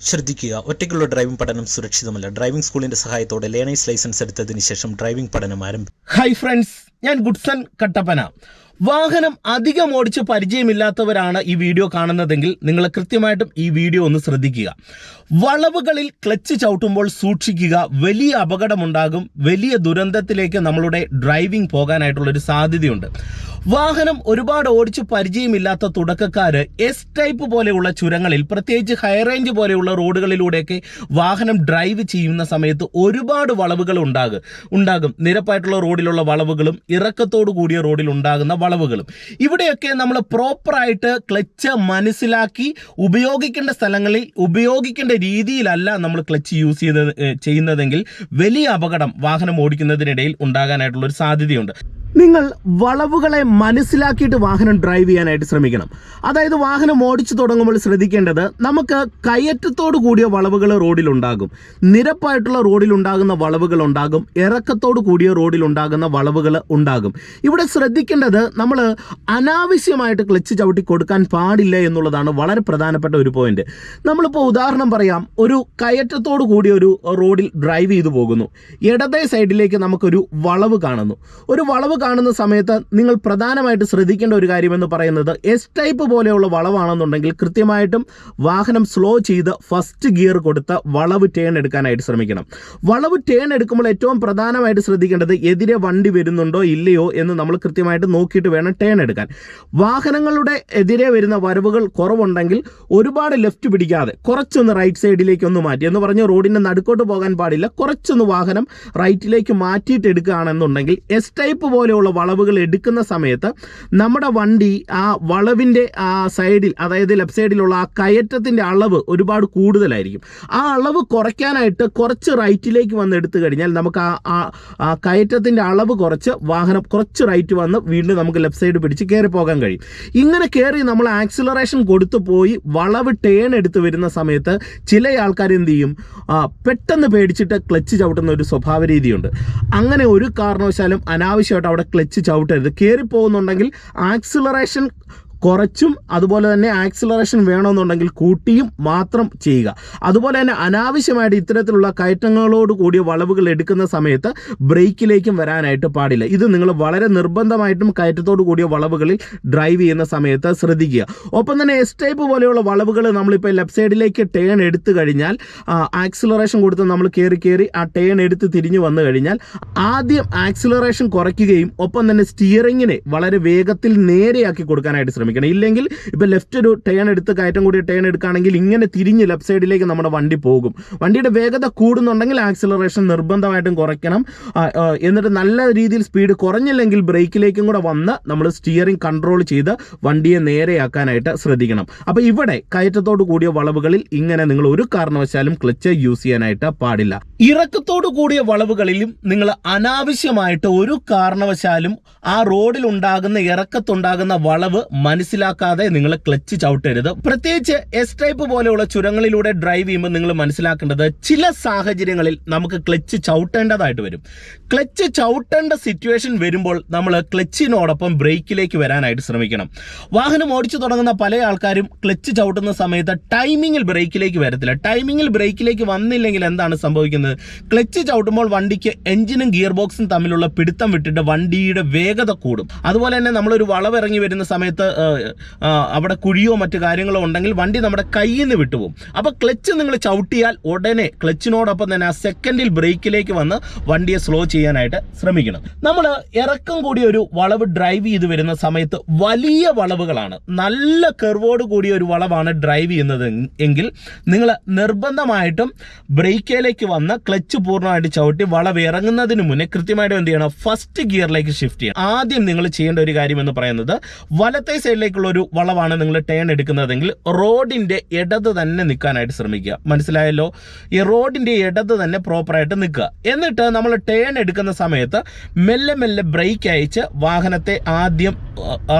ശ്രദ്ധിക്കുക. ഒറ്റയ്ക്കുള്ള ഡ്രൈവിംഗ് പഠനം സുരക്ഷിതമല്ല. ഡ്രൈവിംഗ് സ്കൂളിന്റെ സഹായത്തോടെ ലേണേഴ്സ് ലൈസൻസ് എടുത്തതിന് ശേഷം ഡ്രൈവിംഗ് പഠനം ആരംഭിക്കും ഹായ് ഫ്രണ്ട്സ് ഞാൻ ഗുഡ്സൺ കട്ടപ്പന. വാഹനം അധികം ഓടിച്ച് പരിചയമില്ലാത്തവരാണ് ഈ വീഡിയോ കാണുന്നതെങ്കിൽ നിങ്ങൾ കൃത്യമായിട്ടും ഈ വീഡിയോ ഒന്ന് ശ്രദ്ധിക്കുക. വളവുകളിൽ ക്ലച്ച് ചവിട്ടുമ്പോൾ സൂക്ഷിക്കുക. വലിയ അപകടമുണ്ടാകും. വലിയ ദുരന്തത്തിലേക്ക് നമ്മളുടെ ഡ്രൈവിംഗ് പോകാനായിട്ടുള്ളൊരു സാധ്യതയുണ്ട്. വാഹനം ഒരുപാട് ഓടിച്ച് പരിചയമില്ലാത്ത തുടക്കക്കാര് എസ് ടൈപ്പ് പോലെയുള്ള ചുരങ്ങളിൽ പ്രത്യേകിച്ച് ഹൈ റേഞ്ച് പോലെയുള്ള റോഡുകളിലൂടെയൊക്കെ വാഹനം ഡ്രൈവ് ചെയ്യുന്ന സമയത്ത് ഒരുപാട് വളവുകൾ ഉണ്ടാകും ഉണ്ടാകും. നിരപ്പായിട്ടുള്ള റോഡിലുള്ള വളവുകളും ഇറക്കത്തോടു കൂടിയ റോഡിൽ ഉണ്ടാകുന്ന വളവുകളും. ഇവിടെയൊക്കെ നമ്മൾ പ്രോപ്പറായിട്ട് ക്ലച്ച് മനസ്സിലാക്കി ഉപയോഗിക്കേണ്ട സ്ഥലങ്ങളിൽ ഉപയോഗിക്കേണ്ട രീതിയിലല്ല നമ്മൾ ക്ലച്ച് യൂസ് ചെയ്ത് ചെയ്യുന്നതെങ്കിൽ വലിയ അപകടം വാഹനം ഓടിക്കുന്നതിനിടയിൽ ഉണ്ടാകാനായിട്ടുള്ള ഒരു സാധ്യതയുണ്ട്. നിങ്ങൾ വളവുകളെ മനസ്സിലാക്കിയിട്ട് വാഹനം ഡ്രൈവ് ചെയ്യാനായിട്ട് ശ്രമിക്കണം. അതായത് വാഹനം ഓടിച്ചു തുടങ്ങുമ്പോൾ ശ്രദ്ധിക്കേണ്ടത് നമുക്ക് കയറ്റത്തോടു കൂടിയ വളവുകൾ റോഡിലുണ്ടാകും നിരപ്പായിട്ടുള്ള റോഡിലുണ്ടാകുന്ന വളവുകൾ ഉണ്ടാകും. ഇറക്കത്തോടു കൂടിയ റോഡിലുണ്ടാകുന്ന വളവുകൾ ഉണ്ടാകും. ഇവിടെ ശ്രദ്ധിക്കേണ്ടത് നമ്മൾ അനാവശ്യമായിട്ട് ക്ലച്ച് ചവിട്ടി കൊടുക്കാൻ പാടില്ല എന്നുള്ളതാണ് വളരെ പ്രധാനപ്പെട്ട ഒരു പോയിന്റ് നമ്മളിപ്പോൾ ഉദാഹരണം പറയാം. ഒരു കയറ്റത്തോടു കൂടിയ ഒരു റോഡിൽ ഡ്രൈവ് ചെയ്തു പോകുന്നു. ഇടതേ സൈഡിലേക്ക് നമുക്കൊരു വളവ് കാണുന്നു. ഒരു വളവ് കാണുന്ന സമയത്ത് നിങ്ങൾ പ്രധാനമായിട്ട് ശ്രദ്ധിക്കേണ്ട ഒരു കാര്യമെന്ന് പറയുന്നത് എസ് ടൈപ്പ് പോലെയുള്ള വളവാണെന്നുണ്ടെങ്കിൽ കൃത്യമായിട്ടും വാഹനം സ്ലോ ചെയ്ത് ഫസ്റ്റ് ഗിയർ കൊടുത്ത് വളവ് ടേൺ എടുക്കാനായിട്ട് ശ്രമിക്കണം. വളവ് ടേൺ എടുക്കുമ്പോൾ ഏറ്റവും പ്രധാനമായിട്ട് ശ്രദ്ധിക്കേണ്ടത് എതിരെ വണ്ടി വരുന്നുണ്ടോ ഇല്ലയോ എന്ന് നമ്മൾ കൃത്യമായിട്ട് നോക്കിയിട്ട് വേണം ടേൺ എടുക്കാൻ. വാഹനങ്ങളുടെ എതിരെ വരുന്ന വരവുകൾ കുറവുണ്ടെങ്കിൽ ഒരുപാട് ലെഫ്റ്റ് പിടിക്കാതെ കുറച്ചൊന്ന് റൈറ്റ് സൈഡിലേക്ക് ഒന്ന് മാറ്റി. എന്ന് പറഞ്ഞ് റോഡിന്റെ നടുക്കോട്ട് പോകാൻ പാടില്ല. കുറച്ചൊന്ന് വാഹനം റൈറ്റിലേക്ക് മാറ്റിയിട്ട് എടുക്കുകയാണെന്നുണ്ടെങ്കിൽ എസ് ടൈപ്പ് പോലെയുള്ള വളവുകൾ എടുക്കുന്ന സമയത്ത് നമ്മുടെ വണ്ടി ആ വളവിന്റെ ആ സൈഡിൽ അതായത് ലെഫ്റ്റ് സൈഡിലുള്ള ആ കയറ്റത്തിന്റെ അളവ് ഒരുപാട് കൂടുതലായിരിക്കും. ആ അളവ് കുറയ്ക്കാനായിട്ട് കുറച്ച് റൈറ്റിലേക്ക് വന്ന് എടുത്തു കഴിഞ്ഞാൽ നമുക്ക് ആ- ആ കയറ്റത്തിന്റെ അളവ് കുറച്ച് വാഹനം കുറച്ച് റൈറ്റ് വന്ന് വീണ്ടും നമുക്ക് ലെഫ്റ്റ് സൈഡ് പിടിച്ച് കയറി പോകാൻ കഴിയും. ഇങ്ങനെ കയറി നമ്മൾ ആക്സിലറേഷൻ കൊടുത്തു പോയി വളവ് ടേൺ എടുത്ത് വരുന്ന സമയത്ത് ചില ആൾക്കാർ എന്ത് ചെയ്യും? പെട്ടെന്ന് പേടിച്ചിട്ട് ക്ലച്ച് ചവിട്ടുന്ന ഒരു സ്വഭാവ രീതിയുണ്ട്. അങ്ങനെ ഒരു കാരണവശാലും അനാവശ്യമായിട്ട് അവിടെ ക്ലച്ച് ചവിട്ടരുത്. കയറി പോകുന്നുണ്ടെങ്കിൽ ആക്സിലറേഷൻ കുറച്ചും അതുപോലെ തന്നെ ആക്സിലറേഷൻ വേണമെന്നുണ്ടെങ്കിൽ കൂട്ടിയും മാത്രം ചെയ്യുക. അതുപോലെ തന്നെ അനാവശ്യമായിട്ട് ഇത്തരത്തിലുള്ള കയറ്റങ്ങളോട് കൂടിയ വളവുകൾ എടുക്കുന്ന സമയത്ത് ബ്രേക്കിലേക്കും വരാനായിട്ട് പാടില്ല. ഇത് നിങ്ങൾ വളരെ നിർബന്ധമായിട്ടും കയറ്റത്തോട് കൂടിയ വളവുകളിൽ ഡ്രൈവ് ചെയ്യുന്ന സമയത്ത് ശ്രദ്ധിക്കുക. ഒപ്പം തന്നെ എസ് ടൈപ്പ് പോലെയുള്ള വളവുകൾ നമ്മളിപ്പോൾ ലെഫ്റ്റ് സൈഡിലേക്ക് ടേൺ എടുത്തു കഴിഞ്ഞാൽ ആക്സിലറേഷൻ കൊടുത്ത് നമ്മൾ കയറി കയറി ആ ടേൺ എടുത്ത് തിരിഞ്ഞു വന്നു കഴിഞ്ഞാൽ ആദ്യം ആക്സിലറേഷൻ കുറയ്ക്കുകയും ഒപ്പം തന്നെ സ്റ്റിയറിങ്ങിനെ വളരെ വേഗത്തിൽ നേരെയാക്കി കൊടുക്കാനായിട്ട് ശ്രമിക്കണം. ഇല്ലെങ്കിൽ ഇപ്പോൾ ലെഫ്റ്റ് ഒരു ടേൺ എടുത്ത് കയറ്റം കൂടിയ ടേൺ എടുക്കുകയാണെങ്കിൽ ഇങ്ങനെ തിരിഞ്ഞ് ലെഫ്റ്റ് സൈഡിലേക്ക് നമ്മുടെ വണ്ടി പോകും. വണ്ടിയുടെ വേഗത കൂടുന്നുണ്ടെങ്കിൽ ആക്സിലറേഷൻ നിർബന്ധമായിട്ടും കുറയ്ക്കണം. എന്നിട്ട് നല്ല രീതിയിൽ സ്പീഡ് കുറഞ്ഞില്ലെങ്കിൽ ബ്രേക്കിലേക്കും കൂടെ വന്ന് നമ്മൾ സ്റ്റിയറിംഗ് കൺട്രോൾ ചെയ്ത് വണ്ടിയെ നേരെയാക്കാനായിട്ട് ശ്രദ്ധിക്കണം. അപ്പോൾ ഇവിടെ കയറ്റത്തോട് കൂടിയ വളവുകളിൽ ഇങ്ങനെ നിങ്ങൾ ഒരു കാരണവശാലും ക്ലച്ച് യൂസ് ചെയ്യാനായിട്ട് പാടില്ല. ഇറക്കത്തോട് കൂടിയ വളവുകളിലും നിങ്ങൾ അനാവശ്യമായിട്ട് ഒരു കാരണവശാലും ആ റോഡിൽ ഉണ്ടാകുന്ന ഇറക്കത്തുണ്ടാകുന്ന വളവ് മനസ്സിലാക്കാതെ നിങ്ങൾ ക്ലച്ച് ചവിട്ടരുത്. പ്രത്യേകിച്ച് എസ് ടൈപ്പ് പോലെയുള്ള ചുരങ്ങളിലൂടെ ഡ്രൈവ് ചെയ്യുമ്പോൾ നിങ്ങൾ മനസ്സിലാക്കേണ്ടത് ചില സാഹചര്യങ്ങളിൽ നമുക്ക് ക്ലച്ച് ചവിട്ടേണ്ടതായിട്ട് വരും. ക്ലച്ച് ചവിട്ടേണ്ട സിറ്റുവേഷൻ വരുമ്പോൾ നമ്മൾ ക്ലച്ചിനോടൊപ്പം ബ്രേക്കിലേക്ക് വരാനായിട്ട് ശ്രമിക്കണം. വാഹനം ഓടിച്ചു തുടങ്ങുന്ന പല ആൾക്കാരും ക്ലച്ച് ചവിട്ടുന്ന സമയത്ത് ടൈമിങ്ങിൽ ബ്രേക്കിലേക്ക് വരത്തില്ല. ടൈമിങ്ങിൽ ബ്രേക്കിലേക്ക് വന്നില്ലെങ്കിൽ എന്താണ് സംഭവിക്കുന്നത്? ക്ലച്ച് ചവിട്ടുമ്പോൾ വണ്ടിക്ക് എഞ്ചിനും ഗിയർ ബോക്സും തമ്മിലുള്ള പിടുത്തം വിട്ടിട്ട് വണ്ടിയുടെ വേഗത കൂടും. അതുപോലെ തന്നെ നമ്മളൊരു വളവിറങ്ങി വരുന്ന സമയത്ത് അവിടെ കുഴിയോ മറ്റു കാര്യങ്ങളോ ഉണ്ടെങ്കിൽ വണ്ടി നമ്മുടെ കയ്യിൽ നിന്ന് വിട്ടുപോകും. അപ്പോൾ ക്ലച്ച് നിങ്ങൾ ചവിട്ടിയാൽ ഉടനെ ക്ലച്ചിനോടൊപ്പം തന്നെ ആ സെക്കൻഡിൽ ബ്രേക്കിലേക്ക് വന്ന് വണ്ടിയെ സ്ലോ ചെയ്യാനായിട്ട് ശ്രമിക്കണം. നമ്മൾ ഇറക്കം കൂടിയ ഒരു വളവ് ഡ്രൈവ് ചെയ്ത് വരുന്ന സമയത്ത് വലിയ വളവുകളാണ്. നല്ല കെർവോട് കൂടിയ ഒരു വളവാണ് ഡ്രൈവ് ചെയ്യുന്നത് എങ്കിൽ നിങ്ങൾ നിർബന്ധമായിട്ടും ബ്രേക്കിലേക്ക് വന്ന് ക്ലച്ച് പൂർണമായിട്ട് ചവിട്ടി വളവ് ഇറങ്ങുന്നതിന് മുന്നേ കൃത്യമായിട്ട് എന്ത് ചെയ്യണം? ഫസ്റ്റ് ഗിയറിലേക്ക് ഷിഫ്റ്റ് ചെയ്യണം. ആദ്യം നിങ്ങൾ ചെയ്യേണ്ട ഒരു കാര്യം എന്ന് പറയുന്നത് വലത്തെ സൈഡിലേക്കുള്ള ഒരു വളവാണ് നിങ്ങൾ ടേൺ എടുക്കുന്നതെങ്കിൽ റോഡിന്റെ ഇടത് തന്നെ നിൽക്കാനായിട്ട് ശ്രമിക്കുക. മനസ്സിലായല്ലോ? ഈ റോഡിന്റെ ഇടത് തന്നെ പ്രോപ്പറായിട്ട് നിൽക്കുക. എന്നിട്ട് നമ്മൾ ടേൺ എടുക്കുന്ന സമയത്ത് മെല്ലെ മെല്ലെ ബ്രേക്ക് അയച്ച് വാഹനത്തെ ആദ്യം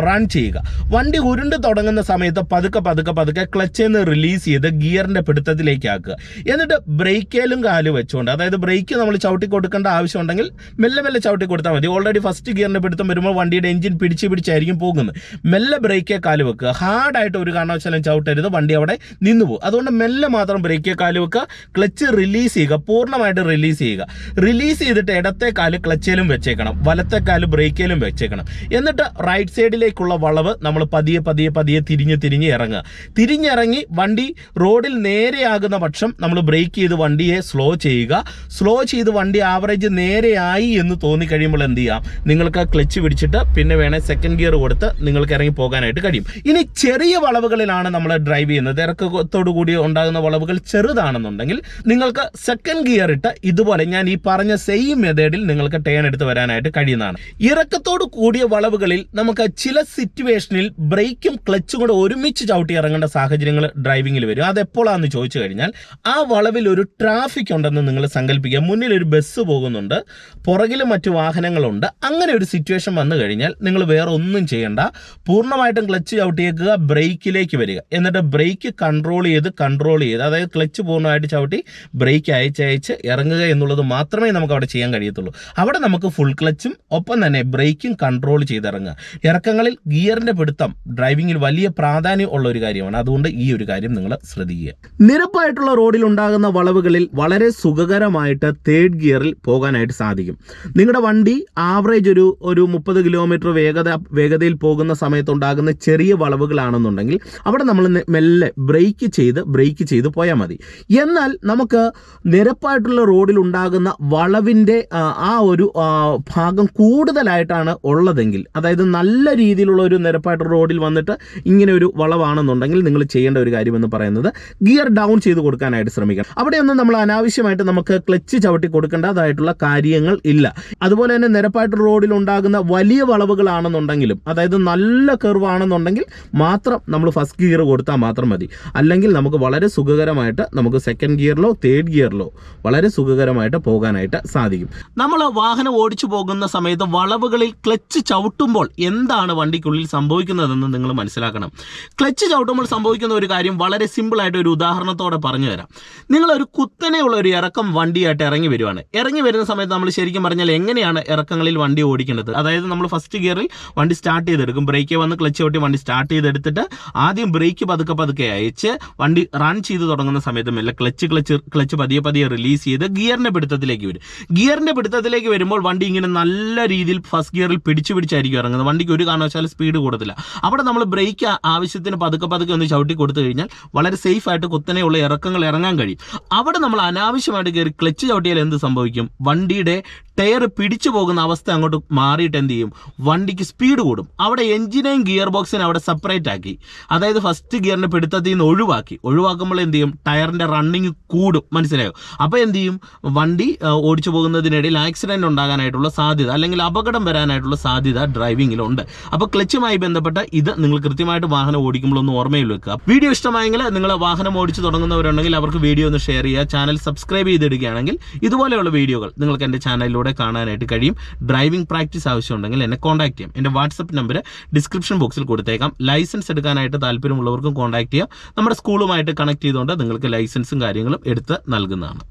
റൺ ചെയ്യുക. വണ്ടി ഉരുണ്ട് തുടങ്ങുന്ന സമയത്ത് പതുക്കെ പതുക്കെ പതുക്കെ ക്ലച്ചിൽ നിന്ന് റിലീസ് ചെയ്ത് ഗിയറിന്റെ പിടുത്തത്തിലേക്ക് ആക്കുക. എന്നിട്ട് ബ്രേക്കേലും കാൽ വെച്ചുകൊണ്ട് അതായത് ബ്രേക്ക് നമ്മൾ ചവിട്ടി കൊടുക്കേണ്ട ആവശ്യമുണ്ടെങ്കിൽ മെല്ലെ മെല്ലെ ചവിട്ടി കൊടുത്താൽ മതി. ഓൾറെഡി ഫസ്റ്റ് ഗിയറിന്റെ പിടുത്തം വരുമ്പോൾ വണ്ടിയുടെ എഞ്ചിൻ പിടിച്ച് പിടിച്ചായിരിക്കും പോകുന്നത്. മെല്ലെ ബ്രേക്കേ കാൽ വെക്കുക. ഹാർഡായിട്ട് ഒരു കാരണവശാലും ചവിട്ടരുത്. വണ്ടി അവിടെ നിന്നു പോകും. അതുകൊണ്ട് മെല്ലെ മാത്രം ബ്രേക്കേ കാൽ വെക്കുക. ക്ലച്ച് റിലീസ് ചെയ്യുക. പൂർണമായിട്ട് റിലീസ് ചെയ്യുക. റിലീസ് ചെയ്തിട്ട് ഇടത്തെ കാൽ ക്ലച്ചിലും വെച്ചേക്കണം. വലത്തെ കാൽ ബ്രേക്കിലും വെച്ചേക്കണം. എന്നിട്ട് റൈറ്റ് സൈഡിലേക്കുള്ള വളവ് നമ്മൾ പതിയെ പതിയെ പതിയെ തിരിഞ്ഞ് തിരിഞ്ഞ് ഇറങ്ങുക. തിരിഞ്ഞിറങ്ങി വണ്ടി റോഡിൽ നേരെയാകുന്ന പക്ഷം നമ്മൾ ബ്രേക്ക് ചെയ്ത് വണ്ടിയെ സ്ലോ ചെയ്യുക. സ്ലോ ചെയ്ത് വണ്ടി ആവറേജ് നേരെയായി എന്ന് തോന്നിക്കഴിയുമ്പോൾ എന്ത് ചെയ്യാം? നിങ്ങൾക്ക് ക്ലച്ച് പിടിച്ചിട്ട് പിന്നെ വേണേൽ സെക്കൻഡ് ഗിയർ കൊടുത്ത് നിങ്ങൾക്ക് ഇറങ്ങി പോകാനായിട്ട് കഴിയും. ഇനി ചെറിയ വളവുകളിലാണ് നമ്മൾ ഡ്രൈവ് ചെയ്യുന്നത്. ഇറക്കത്തോടു കൂടി ഉണ്ടാകുന്ന വളവുകൾ ചെറുതാണെന്നുണ്ടെങ്കിൽ നിങ്ങൾക്ക് സെക്കൻഡ് ഗിയർ ഇട്ട് ഇതുപോലെ ഞാൻ ഈ പറഞ്ഞ സെയിം മെത്തേഡിൽ നിങ്ങൾക്ക് ടേൺ എടുത്ത് വരാനായിട്ട് കഴിയുന്നതാണ്. ഇറക്കത്തോട് കൂടിയ വളവുകളിൽ നമുക്ക് ചില സിറ്റുവേഷനിൽ ബ്രേക്കും ക്ലച്ചും കൂടെ ഒരുമിച്ച് ചവിട്ടി ഇറങ്ങേണ്ട സാഹചര്യങ്ങൾ ഡ്രൈവിംഗിൽ വരും. അതെപ്പോഴാണെന്ന് ചോദിച്ചു കഴിഞ്ഞാൽ ആ വളവിൽ ഒരു ട്രാഫിക് ഉണ്ടെന്ന് നിങ്ങൾ സങ്കല്പിക്കുക. മുന്നിൽ ഒരു ബസ് പോകുന്നുണ്ട്. പുറകിൽ മറ്റു വാഹനങ്ങളുണ്ട്. അങ്ങനെ ഒരു സിറ്റുവേഷൻ വന്നു കഴിഞ്ഞാൽ നിങ്ങൾ വേറെ ഒന്നും ചെയ്യണ്ട. പൂർണമായിട്ടും ക്ലച്ച് ചവിട്ടിയേക്കുക ബ്രേക്കിലേക്ക് വരിക. എന്നിട്ട് ബ്രേക്ക് കൺട്രോൾ ചെയ്ത് കൺട്രോൾ ചെയ്ത് അതായത് ക്ലച്ച് പൂർണമായിട്ട് ചവിട്ടി ബ്രേക്ക് അയച്ചയച്ച് അയച്ച് ഇറങ്ങുക എന്നുള്ളത് മാത്രമേ നമുക്ക് അവിടെ ചെയ്യാൻ കഴിയത്തുള്ളൂ. അവിടെ നമുക്ക് ഫുൾ ക്ലച്ചും ഒപ്പം തന്നെ ബ്രേക്കും കൺട്രോൾ ചെയ്ത് ഇറങ്ങുക ഇറക്കങ്ങളിൽ ഗിയറിന്റെ പിടുത്തം ഡ്രൈവിംഗിൽ വലിയ പ്രാധാന്യം ഉള്ള ഒരു കാര്യമാണ്. അതുകൊണ്ട് ഈ ഒരു കാര്യം നിങ്ങൾ ശ്രദ്ധിക്കുക. നിരപ്പായിട്ടുള്ള റോഡിൽ ഉണ്ടാകുന്ന വളവുകളിൽ വളരെ സുഖകരമായിട്ട് തേർഡ് ഗിയറിൽ പോകാനായിട്ട് സാധിക്കും. നിങ്ങളുടെ വണ്ടി ആവറേജ് ഒരു ഒരു മുപ്പത് കിലോമീറ്റർ വേഗത വേഗതയിൽ പോകുന്ന സമയത്തുണ്ടാകുന്ന ചെറിയ വളവുകളാണെന്നുണ്ടെങ്കിൽ അവിടെ നമ്മൾ മെല്ലെ ബ്രേക്ക് ചെയ്ത് ബ്രേക്ക് ചെയ്ത് പോയാൽ മതി. എന്നാൽ നമുക്ക് നിരപ്പായിട്ടുള്ള റോഡിൽ ഉണ്ടാകുന്ന വളവിന്റെ ആ, ഒരു ഭാഗം കൂടുതലായിട്ടാണ് ഉള്ളതെങ്കിൽ അതായത് നല്ല രീതിയിലുള്ള ഒരു നിരപ്പായിട്ടുള്ള റോഡിൽ വന്നിട്ട് ഇങ്ങനെ ഒരു വളവാണെന്നുണ്ടെങ്കിൽ നിങ്ങൾ ചെയ്യേണ്ട ഒരു കാര്യമെന്ന് പറയുന്നത് ഗിയർ ഡൗൺ ചെയ്ത് കൊടുക്കാനായിട്ട് ശ്രമിക്കണം. അവിടെയൊന്നും നമ്മൾ അനാവശ്യമായിട്ട് നമുക്ക് ക്ലച്ച് ചവിട്ടി കൊടുക്കേണ്ടതായിട്ടുള്ള കാര്യങ്ങൾ ഇല്ല. അതുപോലെ തന്നെ നിരപ്പായിട്ടുള്ള റോഡിൽ ഉണ്ടാകുന്ന വലിയ വളവുകളാണെന്നുണ്ടെങ്കിലും അതായത് നല്ല കർവ് ആണെന്നുണ്ടെങ്കിൽ മാത്രം നമ്മൾ ഫസ്റ്റ് ഗിയർ കൊടുത്താൽ മാത്രം മതി. അല്ലെങ്കിൽ നമുക്ക് വളരെ സുഖകരമായിട്ട് നമുക്ക് സെക്കൻഡ് ഗിയറിലോ തേർഡ് ഗിയറിലോ വളരെ സുഖകരമായിട്ട് പോകാനായിട്ട് സാധിക്കും. നമ്മൾ വാഹനം ഓടിച്ചു പോകുന്ന സമയത്ത് വളവുകളിൽ ക്ലച്ച് ചവിട്ടുമ്പോൾ എന്താണ് വണ്ടിക്കുള്ളിൽ സംഭവിക്കുന്നതെന്ന് നിങ്ങൾ മനസ്സിലാക്കണം. ക്ലച്ച് ചവിട്ടുമ്പോൾ സംഭവിക്കുന്ന ഒരു കാര്യം വളരെ സിമ്പിൾ ആയിട്ട് ഒരു ഉദാഹരണത്തോടെ പറഞ്ഞു തരാം. നിങ്ങളൊരു കുത്തനെയുള്ള ഒരു ഇറക്കം വണ്ടിയായിട്ട് ഇറങ്ങി വരുവാണ്. ഇറങ്ങി വരുന്ന സമയത്ത് നമ്മൾ ശരിക്കും പറഞ്ഞാൽ എങ്ങനെയാണ് ഇറക്കങ്ങളിൽ വണ്ടി ഓടിക്കേണ്ടത്? അതായത് നമ്മൾ ഫസ്റ്റ് ഗിയറിൽ വണ്ടി സ്റ്റാർട്ട് ചെയ്തെടുക്കും. ബ്രേക്ക് വന്ന് ക്ലച്ച് ചവിട്ടി വണ്ടി സ്റ്റാർട്ട് ചെയ്തെടുത്തിട്ട് ആദ്യം ബ്രേക്ക് പതുക്കെ പതുക്കെ അയച്ച് വണ്ടി റൺ ചെയ്ത് തുടങ്ങുന്ന സമയത്ത് മെല്ലെ ക്ലച്ച് ക്ലച്ച് ക്ലച്ച് പതിയെ പതിയെ റിലീസ് ചെയ്ത് ഗിയറിന്റെ പിടുത്തത്തിലേക്ക് വരും. ഗിയറിന്റെ പിടുത്തത്തിലേക്ക് വരുമ്പോൾ വണ്ടി ഇങ്ങനെ നല്ല രീതിയിൽ ഫസ്റ്റ് ഗിയറിൽ പിടിച്ചു പിടിച്ചായിരിക്കും ഇറങ്ങുന്നത്. വണ്ടിക്ക് ഒരു കാരണവശാലും സ്പീഡ് കൂടത്തില്ല. അവിടെ നമ്മൾ ബ്രേക്ക് ആവശ്യത്തിന് പതുക്കെ പതുക്കെ ഒന്ന് ചവിട്ടി കൊടുത്തു കഴിഞ്ഞാൽ വളരെ സേഫ് ആയിട്ട് കുത്തനെയുള്ള ഇറക്കങ്ങൾ ഇറങ്ങാൻ കഴിയും. അവിടെ നമ്മൾ അനാവശ്യമായിട്ട് കയറി ക്ലച്ച് ചവിട്ടിയാൽ എന്ത് സംഭവിക്കും? വണ്ടിയുടെ ടയർ പിടിച്ചു പോകുന്ന അവസ്ഥ അങ്ങോട്ട് മാറിയിട്ട് എന്ത് ചെയ്യും? വണ്ടിക്ക് സ്പീഡ് കൂടും. അവിടെ എഞ്ചിനെയും ഗിയർ ബോക്സിനെ അവിടെ സെപ്പറേറ്റ് ആക്കി. അതായത് ഫസ്റ്റ് ഗിയറിന്റെ പിടുത്തത്തിൽ നിന്ന് ഒഴിവാക്കി. ഒഴിവാക്കുമ്പോൾ എന്ത് ചെയ്യും? ടയറിന്റെ റണ്ണിങ് കൂടും. മനസ്സിലായോ? അപ്പോൾ എന്ത് ചെയ്യും? വണ്ടി ഓടിച്ചു പോകുന്നതിനിടയിൽ ആക്സിഡന്റ് ഉണ്ടാകാനായിട്ടുള്ള സാധ്യത അല്ലെങ്കിൽ അപകടം വരാനായിട്ടുള്ള സാധ്യത ഡ്രൈവിംഗിലുണ്ട് അപ്പോൾ ക്ലച്ചുമായി ബന്ധപ്പെട്ട ഇത് നിങ്ങൾ കൃത്യമായിട്ട് വാഹനം ഓടിക്കുമ്പോൾ ഒന്ന് ഓർമ്മയിൽ വെക്കുക. വീഡിയോ ഇഷ്ടമായെങ്കിൽ നിങ്ങൾ വാഹനം ഓടിച്ചു തുടങ്ങുന്നവരുണ്ടെങ്കിൽ അവർക്ക് വീഡിയോ ഒന്ന് ഷെയർ ചെയ്യുക. ചാനൽ സബ്സ്ക്രൈബ് ചെയ്തിടുകയാണെങ്കിൽ ഇതുപോലെയുള്ള വീഡിയോകൾ നിങ്ങൾക്ക് എന്റെ ചാനലിലൂടെ കാണാനായിട്ട് കഴിയും. ഡ്രൈവിംഗ് പ്രാക്ടീസ് ആവശ്യമുണ്ടെങ്കിൽ എന്നെ കോൺടാക്ട് ചെയ്യാം. എന്റെ വാട്സപ്പ് നമ്പർ ഡിസ്ക്രിപ്ഷൻ ബോക്സിൽ കൊടുത്തേക്കാം. ലൈസൻസ് എടുക്കാനായിട്ട് താല്പര്യമുള്ളവർക്കും കോൺടാക്ട് ചെയ്യാം. നമ്മുടെ സ്കൂളുമായിട്ട് കണക്ട് ചെയ്തുകൊണ്ട് നിങ്ങൾക്ക് ലൈസൻസും കാര്യങ്ങളും എടുത്ത് നൽകുന്നതാണ്.